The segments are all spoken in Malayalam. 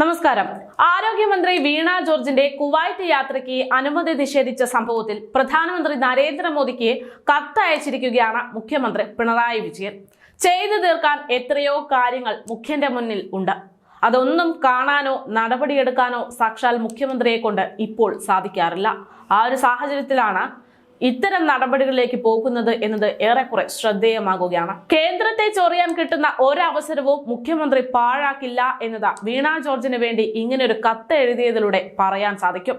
നമസ്കാരം. ആരോഗ്യമന്ത്രി വീണ ജോർജിന്റെ കുവൈറ്റ് യാത്രയ്ക്ക് അനുമതി നിഷേധിച്ച സംഭവത്തിൽ പ്രധാനമന്ത്രി നരേന്ദ്രമോദിക്ക് കത്തയച്ചിരിക്കുകയാണ് മുഖ്യമന്ത്രി പിണറായി വിജയൻ. ചെയ്തു തീർക്കാൻ എത്രയോ കാര്യങ്ങൾ മുഖ്യന്റെ മുന്നിൽ ഉണ്ട്. അതൊന്നും കാണാനോ നടപടിയെടുക്കാനോ സാക്ഷാൽ മുഖ്യമന്ത്രിയെ കൊണ്ട് ഇപ്പോൾ സാധിക്കാറില്ല. ആ ഒരു സാഹചര്യത്തിലാണ് ഇത്തരം നടപടികളിലേക്ക് പോകുന്നത് എന്നത് ഏറെക്കുറെ ശ്രദ്ധേയമാകുകയാണ്. കേന്ദ്രത്തെ ചൊറിയാൻ കിട്ടുന്ന ഒരവസരവും മുഖ്യമന്ത്രി പാഴാക്കില്ല എന്നത് വീണ ജോർജിന് വേണ്ടി ഇങ്ങനെ ഒരു കത്ത് എഴുതിയതിലൂടെ പറയാൻ സാധിക്കും.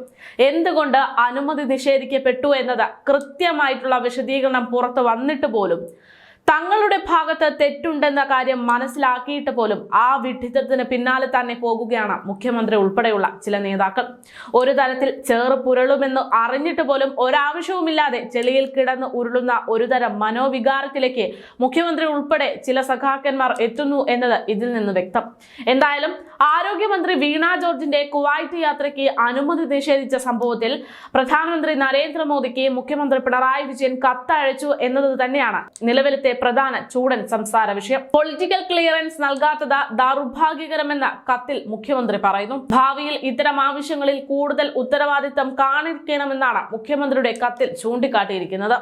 എന്തുകൊണ്ട് അനുമതി നിഷേധിക്കപ്പെട്ടു എന്നത് കൃത്യമായിട്ടുള്ള വിശദീകരണം പുറത്തു വന്നിട്ട് പോലും തങ്ങളുടെ ഭാഗത്ത് തെറ്റുണ്ടെന്ന കാര്യം മനസ്സിലാക്കിയിട്ട് പോലും ആ വിഡ്ഢിത്തത്തിന് പിന്നാലെ തന്നെ പോകുകയാണ് മുഖ്യമന്ത്രി ഉൾപ്പെടെയുള്ള ചില നേതാക്കൾ. ഒരു തരത്തിൽ ചേറ് പുരളുമെന്ന് അറിഞ്ഞിട്ട് പോലും ഒരാവശ്യവുമില്ലാതെ ചെളിയിൽ കിടന്ന് ഉരുളുന്ന ഒരുതരം മനോവികാരത്തിലേക്ക് മുഖ്യമന്ത്രി ഉൾപ്പെടെ ചില സഖാക്കന്മാർ എത്തുന്നു എന്നത് ഇതിൽ നിന്ന് വ്യക്തം. എന്തായാലും ആരോഗ്യമന്ത്രി വീണ ജോർജിന്റെ കുവൈറ്റ് യാത്രയ്ക്ക് അനുമതി നിഷേധിച്ച സംഭവത്തിൽ പ്രധാനമന്ത്രി നരേന്ദ്രമോദിക്ക് മുഖ്യമന്ത്രി പിണറായി വിജയൻ കത്തയച്ചു എന്നത് തന്നെയാണ് നിലവിലത്തെ പ്രധാന ചൂടൻ സംസാര വിഷയം. പൊളിറ്റിക്കൽ ക്ലിയറൻസ് നൽകാത്തത് ദൗർഭാഗ്യകരമെന്ന് കത്തിൽ മുഖ്യമന്ത്രി പറയുന്നു. ഭാവിയിൽ ഇത്തരം ആവശ്യങ്ങളിൽ കൂടുതൽ ഉത്തരവാദിത്തം കാണിക്കണമെന്നാണ് മുഖ്യമന്ത്രിയുടെ കത്തിൽ ചൂണ്ടിക്കാട്ടിയിരിക്കുന്നത്.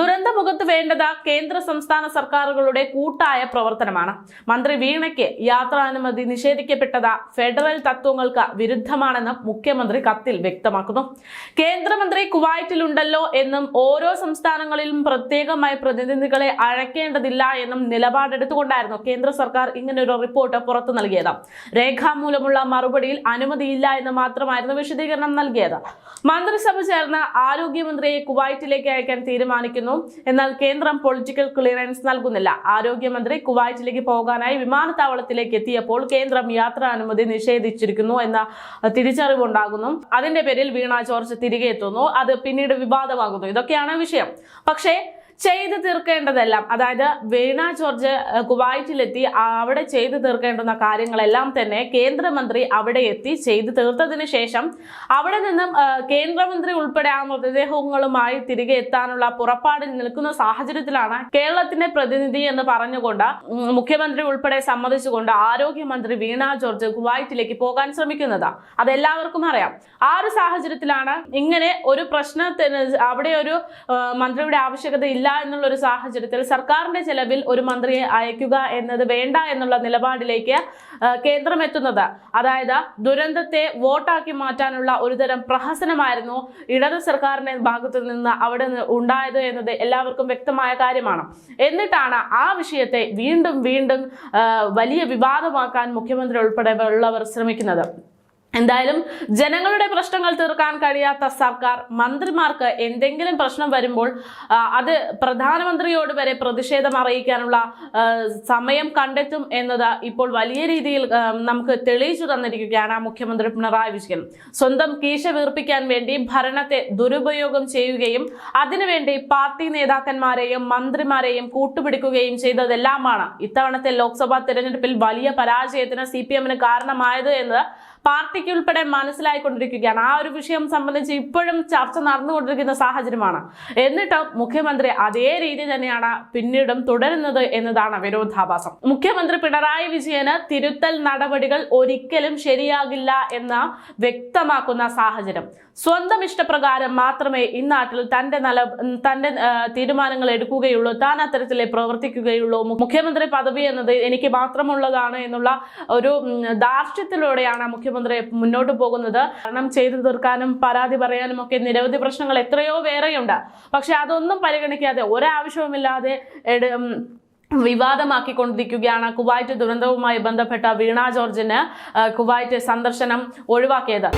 ദുരന്തമുഖത്ത് വേണ്ടത് കേന്ദ്ര സംസ്ഥാന സർക്കാരുകളുടെ കൂട്ടായ പ്രവർത്തനമാണ്. മന്ത്രി വീണയ്ക്ക് യാത്രാനുമതി നിഷേധിക്കപ്പെട്ടത് ഫെഡറൽ തത്വങ്ങൾക്ക് വിരുദ്ധമാണെന്നും മുഖ്യമന്ത്രി കത്തിൽ വ്യക്തമാക്കുന്നു. കേന്ദ്രമന്ത്രി കുവൈറ്റിലുണ്ടല്ലോ എന്നും ഓരോ സംസ്ഥാനങ്ങളിലും പ്രത്യേകമായി പ്രതിനിധികളെ അഴക്കേണ്ടതില്ല എന്നും നിലപാടെടുത്തുകൊണ്ടായിരുന്നു കേന്ദ്ര സർക്കാർ ഇങ്ങനൊരു റിപ്പോർട്ട് പുറത്തു നൽകിയത്. രേഖാമൂലമുള്ള മറുപടിയിൽ അനുമതിയില്ല എന്ന് മാത്രമായിരുന്നു വിശദീകരണം നൽകിയത്. മന്ത്രിസഭ ചേർന്ന് ആരോഗ്യമന്ത്രിയെ കുവൈറ്റിലേക്ക് അയക്കാൻ തീരുമാനിക്കുന്നു. എന്നാൽ കേന്ദ്രം പൊളിറ്റിക്കൽ ക്ലിയറൻസ് നൽകുന്നില്ല. ആരോഗ്യമന്ത്രി കുവൈറ്റിലേക്ക് പോകാനായി വിമാനത്താവളത്തിലേക്ക് എത്തിയപ്പോൾ കേന്ദ്രം യാത്രാനുമതി നിഷേധിച്ചിരിക്കുന്നു എന്ന തിരിച്ചറിവുണ്ടാകുന്നു. അതിന്റെ പേരിൽ വീണ ജോർജ് തിരികെ എത്തുന്നു. അത് പിന്നീട് വിവാദമാകുന്നു. ഇതൊക്കെയാണ് വിഷയം. പക്ഷേ ചെയ്തു തീർക്കേണ്ടതെല്ലാം അതായത് വീണ ജോർജ് കുവൈറ്റിലെത്തി അവിടെ ചെയ്തു തീർക്കേണ്ടുന്ന കാര്യങ്ങളെല്ലാം തന്നെ കേന്ദ്രമന്ത്രി അവിടെ എത്തി ചെയ്തു തീർത്തതിന് ശേഷം അവിടെ നിന്നും കേന്ദ്രമന്ത്രി ഉൾപ്പെടെ ആ മൃതദേഹങ്ങളുമായി തിരികെ എത്താനുള്ള പുറപ്പാടിൽ നിൽക്കുന്ന സാഹചര്യത്തിലാണ് കേരളത്തിന്റെ പ്രതിനിധി എന്ന് പറഞ്ഞുകൊണ്ട് മുഖ്യമന്ത്രി ഉൾപ്പെടെ സമ്മതിച്ചുകൊണ്ട് ആരോഗ്യമന്ത്രി വീണ ജോർജ് കുവൈറ്റിലേക്ക് പോകാൻ ശ്രമിക്കുന്നത്. അതെല്ലാവർക്കും അറിയാം. ആ ഒരു സാഹചര്യത്തിലാണ് ഇങ്ങനെ ഒരു പ്രശ്നത്തിന് അവിടെ ഒരു മന്ത്രിയുടെ ആവശ്യകത ഇല്ല എന്നുള്ള ഒരു സാഹചര്യത്തിൽ സർക്കാരിന്റെ ചെലവിൽ ഒരു മന്ത്രിയെ അയക്കുക എന്നത് വേണ്ട എന്നുള്ള നിലപാടിലേക്ക് കേന്ദ്രം എത്തുന്നത്. അതായത് ദുരന്തത്തെ വോട്ടാക്കി മാറ്റാനുള്ള ഒരുതരം പ്രഹസനമായിരുന്നു ഇടത് സർക്കാരിന്റെ ഭാഗത്തു നിന്ന് അവിടെ ഉണ്ടായത് എന്നത് എല്ലാവർക്കും വ്യക്തമായ കാര്യമാണ്. എന്നിട്ടാണ് ആ വിഷയത്തെ വീണ്ടും വീണ്ടും വലിയ വിവാദമാക്കാൻ മുഖ്യമന്ത്രി ഉൾപ്പെടെ ഉള്ളവർ ശ്രമിക്കുന്നത്. എന്തായാലും ജനങ്ങളുടെ പ്രശ്നങ്ങൾ തീർക്കാൻ കഴിയാത്ത സർക്കാർ മന്ത്രിമാർക്ക് എന്തെങ്കിലും പ്രശ്നം വരുമ്പോൾ അത് പ്രധാനമന്ത്രിയോട് വരെ പ്രതിഷേധം അറിയിക്കാനുള്ള സമയം കണ്ടെത്തും എന്നത് ഇപ്പോൾ വലിയ രീതിയിൽ നമുക്ക് തെളിയിച്ചു തന്നിരിക്കുകയാണ് മുഖ്യമന്ത്രി പിണറായി വിജയൻ. സ്വന്തം കീശ വീർപ്പിക്കാൻ വേണ്ടി ഭരണത്തെ ദുരുപയോഗം ചെയ്യുകയും അതിനുവേണ്ടി പാർട്ടി നേതാക്കന്മാരെയും മന്ത്രിമാരെയും കൂട്ടുപിടിക്കുകയും ചെയ്തതെല്ലാമാണ് ഇത്തവണത്തെ ലോക്സഭാ തെരഞ്ഞെടുപ്പിൽ വലിയ പരാജയത്തിന് സി കാരണമായത് എന്ന് പാർട്ടിക്ക് ഉൾപ്പെടെ മനസ്സിലായിക്കൊണ്ടിരിക്കുകയാണ്. ആ ഒരു വിഷയം സംബന്ധിച്ച് ഇപ്പോഴും ചർച്ച നടന്നുകൊണ്ടിരിക്കുന്ന സാഹചര്യമാണ്. എന്നിട്ട് മുഖ്യമന്ത്രി അതേ രീതി തന്നെയാണ് പിന്നീടും തുടരുന്നത് എന്നതാണ് വിരോധാഭാസം. മുഖ്യമന്ത്രി പിണറായി വിജയന് തിരുത്തൽ നടപടികൾ ഒരിക്കലും ശരിയാകില്ല എന്ന് വ്യക്തമാക്കുന്ന സാഹചര്യം. സ്വന്തം ഇഷ്ടപ്രകാരം മാത്രമേ ഇന്നാട്ടിൽ തന്റെ നില തന്റെ തീരുമാനങ്ങൾ എടുക്കുകയുള്ളൂ താൻ അത്തരത്തിലെ പ്രവർത്തിക്കുകയുള്ളൂ. മുഖ്യമന്ത്രി പദവി എന്നത് എനിക്ക് മാത്രമുള്ളതാണ് എന്നുള്ള ഒരു ദാർഷ്ട്യത്തിലൂടെയാണ് മുഖ്യമന്ത്രി മുന്നോട്ട് പോകുന്നത്. കാരണം ചെയ്തു തീർക്കാനും പരാതി പറയാനും ഒക്കെ നിരവധി പ്രശ്നങ്ങൾ എത്രയോ വേറെയുണ്ട്. പക്ഷെ അതൊന്നും പരിഗണിക്കാതെ ഒരാവശ്യവുമില്ലാതെ വിവാദമാക്കിക്കൊണ്ടിരിക്കുകയാണ് കുവൈറ്റ് ദുരന്തവുമായി ബന്ധപ്പെട്ട വീണ ജോർജിന് കുവൈറ്റ് സന്ദർശനം ഒഴിവാക്കിയത്.